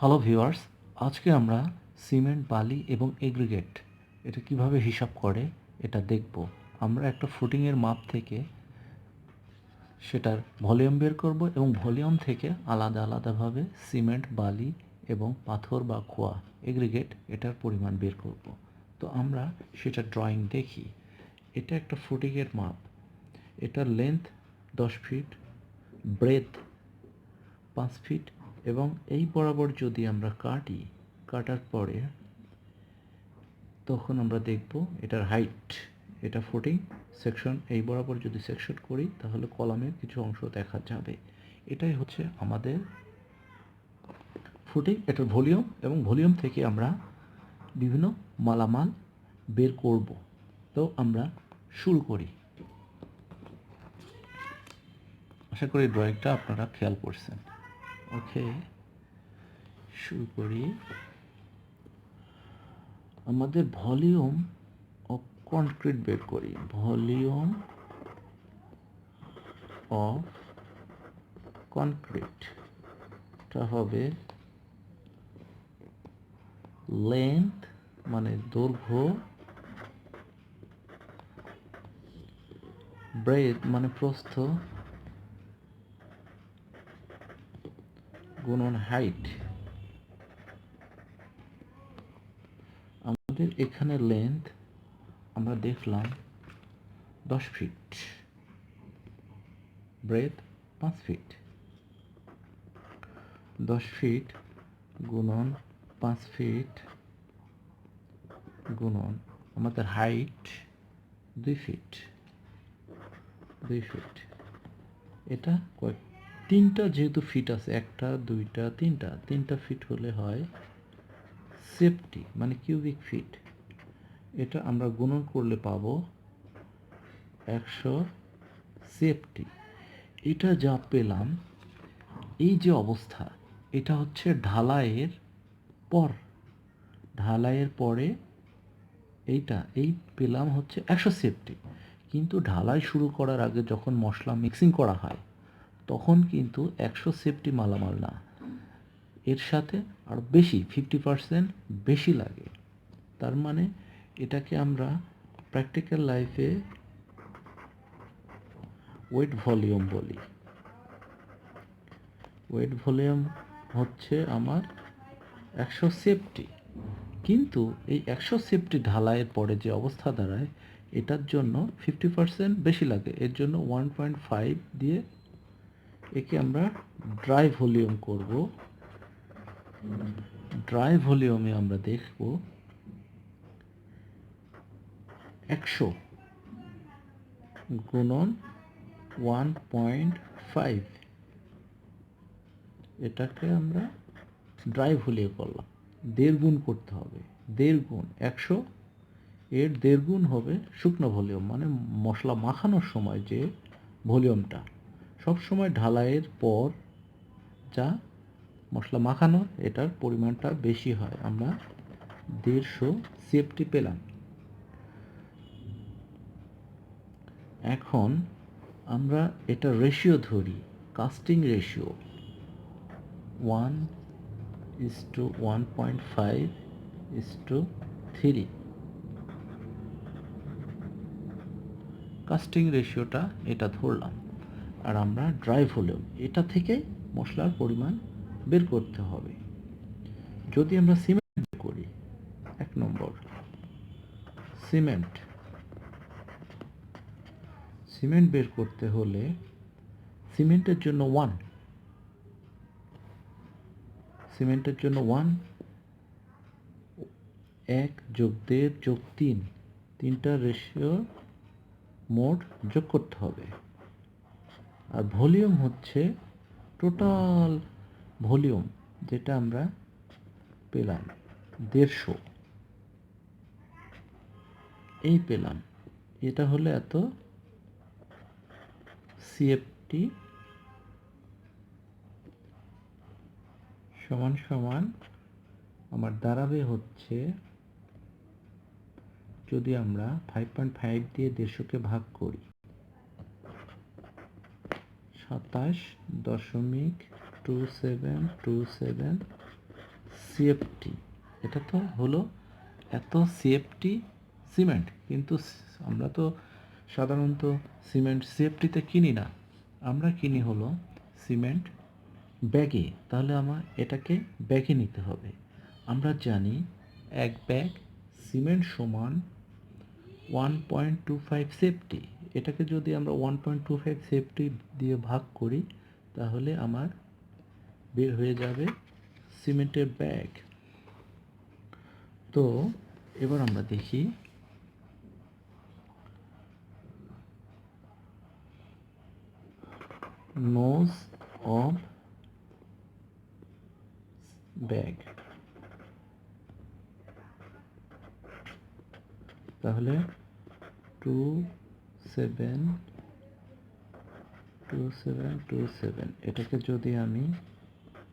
Hello viewers আজকে আমরা cement বালি এবং এগ্রিগেট এটা কীভাবে হিসাব করে এটা দেখব। আমরা একটা ফুটিংয়ের মাপ থেকে সেটার ভলিউম বের করব এবং ভলিউম থেকে আলাদা আলাদাভাবে সিমেন্ট বালি এবং পাথর বা খোয়া এগ্রিগেট এটার পরিমাণ বের করব। তো আমরা সেটা ড্রয়িং দেখি। এটা একটা ফুটিংয়ের মাপ। এটার লেন্থ দশ ফিট ব্রেথ পাঁচ ফিট এবং এই বরাবর যদি আমরা কাটি, কাটার পরে তখন আমরা দেখব এটার হাইট এটা ফুটিং সেকশন এই বরাবর যদি সেকশন করি, তাহলে কলামের কিছু অংশ দেখা যাবে। এটাই হচ্ছে আমাদের ফুটিং এটার ভলিউম এবং ভলিউম থেকে আমরা বিভিন্ন মালামাল বের করব। তো আমরা শুরু করি। আশা করি ড্রয়িংটা আপনারা খেয়াল করছেন। ওকে, শুরু করি। আমাদের ভলিউম অফ কনক্রিট বের করি। ভলিউম অফ কনক্রিট টা হবে লেন্থ মানে দৈর্ঘ্য, ব্রেথ মানে প্রস্থ। গুণন হাইট। আমাদের এখানে লেন্থ আমরা দেখলাম দশ ফিট ব্রেথ পাঁচ ফিট দশ ফিট গুণন পাঁচ ফিট গুণন আমাদের হাইট দুই ফিট দুই ফিট এটা কয়েক তিনটা যেহেতু ফিট আছে, একটা, দুইটা, তিনটা তিনটা ফিট হলে হয় সেফটি মানে কিউবিক ফিট এটা আমরা গুণন করলে পাবো একশো সেফটি এটা যা পেলাম, এই যে অবস্থা, এটা হচ্ছে ঢালাইয়ের পর। ঢালাইয়ের পরে এইটা, এই পেলাম হচ্ছে একশো সেফটি কিন্তু ঢালাই শুরু করার আগে যখন মশলা মিক্সিং করা হয় তখন কিন্তু একশো সেফটি মালামাল না। এর সাথে আরও বেশি ফিফটি পারসেন্ট বেশি লাগে। তার মানে এটাকে আমরা প্র্যাকটিক্যাল লাইফে ওয়েট ভলিউম বলি। ওয়েট ভলিউম হচ্ছে আমার একশো সেফটি কিন্তু এই একশো সেফটি ঢালাইয়ের পরে যে অবস্থা দাঁড়ায়, এটার জন্য ফিফটি পারসেন্ট বেশি লাগে। এর জন্য ওয়ান পয়েন্ট ফাইভ দিয়ে একে আমরা ড্রাই ভলিউম করব। ড্রাই ভলিউমে আমরা দেখব একশো গুণন ওয়ান পয়েন্ট ফাইভ এটাকে আমরা ড্রাই ভলিউম করলাম। দেড় গুণ করতে হবে। দেড় গুণ একশো। এর দেড় গুণ হবে শুকনো ভলিউম মানে মশলা মাখানোর সময় যে ভলিউমটা সব সময় ঢালাইয়ের পর যা মশলা মাখানো এটার পরিমাণটা বেশি হয়। আমরা দেড়শো সিএফটি পেলাম। এখন আমরা এটা রেশিও ধরি casting ratio one is to one point five is to three casting রেশিওটা এটা ধরলাম। আর আমরা ড্রাই ভলিউম এটা থেকে মশলার পরিমাণ বের করতে হবে। যদি আমরা সিমেন্ট করি, এক নম্বর সিমেন্ট সিমেন্ট বের করতে হলে সিমেন্টের জন্য ওয়ান সিমেন্টের জন্য ওয়ান এক যোগ দেড় যোগ তিন, তিনটা রেশিও মোট যোগ করতে হবে। আর ভলিউম হচ্ছে টোটাল ভলিউম যেটা আমরা পেলাম দেড়শো। এই পেলাম। এটা হলো এত সিএফটি সমান সমান আমার দাঁড়াবে হচ্ছে যদি আমরা ফাইভ পয়েন্ট ফাইভ দিয়ে দেড়শোকে ভাগ করি। সাতাশ দশমিক two seven two seven CFT এটা তো হলো এত সিএফটি সিমেন্ট। কিন্তু আমরা তো সাধারণত সিমেন্ট সিএফটিতে কিনি না। আমরা কিনি হলো সিমেন্ট ব্যাগে। তাহলে আমার এটাকে ব্যাগে নিতে হবে। আমরা জানি এক ব্যাগ সিমেন্ট সমান one point two five CFT. এটাকে যদি আমরা one point two five CFT দিয়ে ভাগ করি, তাহলে আমার বের হয়ে যাবে সিমেন্টের ব্যাগ তো, এবার আমরা দেখি নোজ অফ ব্যাগ তাহলে two seven two seven two seven এটাকে যদি আমি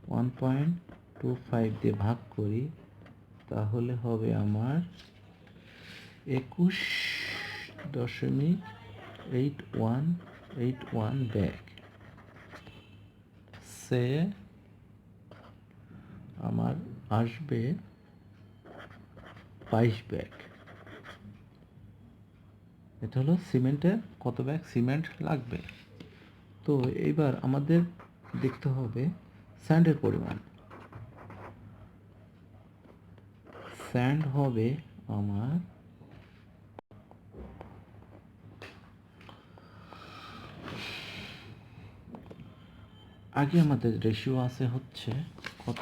ওয়ান পয়েন্ট টু ফাইভ দিয়ে ভাগ করি, তাহলে হবে আমার একুশ দশমিক eight one eight one bag সে আমার আসবে বাইশ ব্যাগ এটা হলো সিমেন্টের কত ব্যাগ সিমেন্ট লাগবে। তো এইবার আমাদের দেখতে হবে স্যান্ডের পরিমাণ। স্যান্ড হবে আমার আগে আমাদের রেশিও আছে হচ্ছে কত?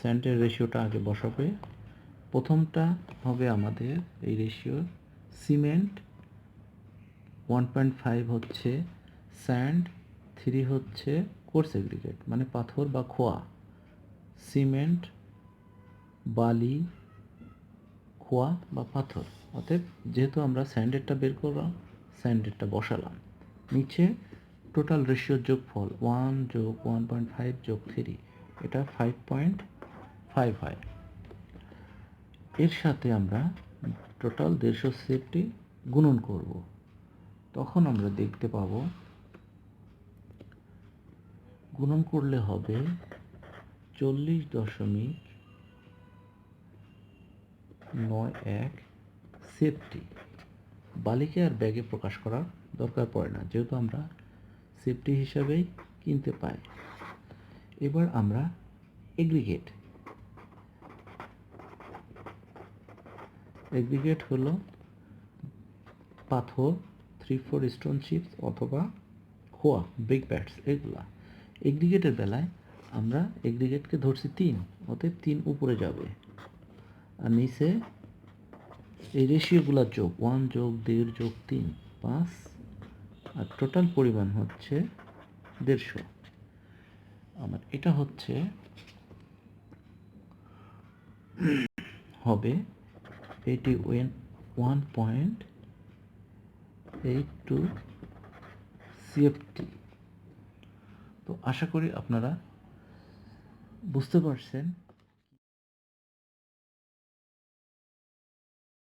স্যান্ডের রেশিওটা আগে বসাবে। প্রথমটা হবে আমাদের এই ratio cement one point five হচ্ছে স্যান্ড থ্রি হচ্ছে কোর্স এগ্রিগেট মানে পাথর বা খোয়া। সিমেন্ট, বালি, খোয়া বা পাথর। অতএব যেহেতু আমরা স্যান্ডেরটা বের করলাম স্যান্ডেরটা বসালাম। নিচে টোটাল রেশিওর যোগফল ওয়ান যোগ ওয়ান পয়েন্ট ফাইভ যোগ থ্রি এটা ফাইভ পয়েন্ট ফাইভ হয়। এর সাথে আমরা টোটাল দেড়শো সেটটি গুণন করব। তখন আমরা দেখতে পাবো, গুণন করলে হবে চল্লিশ দশমিক নয় এক সেফটি বালিকে আর ব্যাগে প্রকাশ করার দরকার পড়ে না, যেহেতু আমরা সেফটি হিসাবেই কিনতে পাই। এবার আমরা এগ্রিগেট এগ্রিগেট হলো পাথর থ্রি ফোর স্টোন চিপস অথবা খোয়া ব্রিক ব্যাটস এগুলা। এগ্রিগেটের বেলায় আমরা এগ্রিগেটকে ধরছি তিন, অতএব তিন উপরে যাবে। আর নিচে এই রেশিওগুলোর যোগ ওয়ান যোগ, দেড় যোগ, তিন, পাঁচ, আর টোটাল পরিমাণ হচ্ছে দেড়শো। আমার এটা হচ্ছে, হবে এটি when one point eight two CFT তো আশা করি আপনারা বুঝতে পারছেন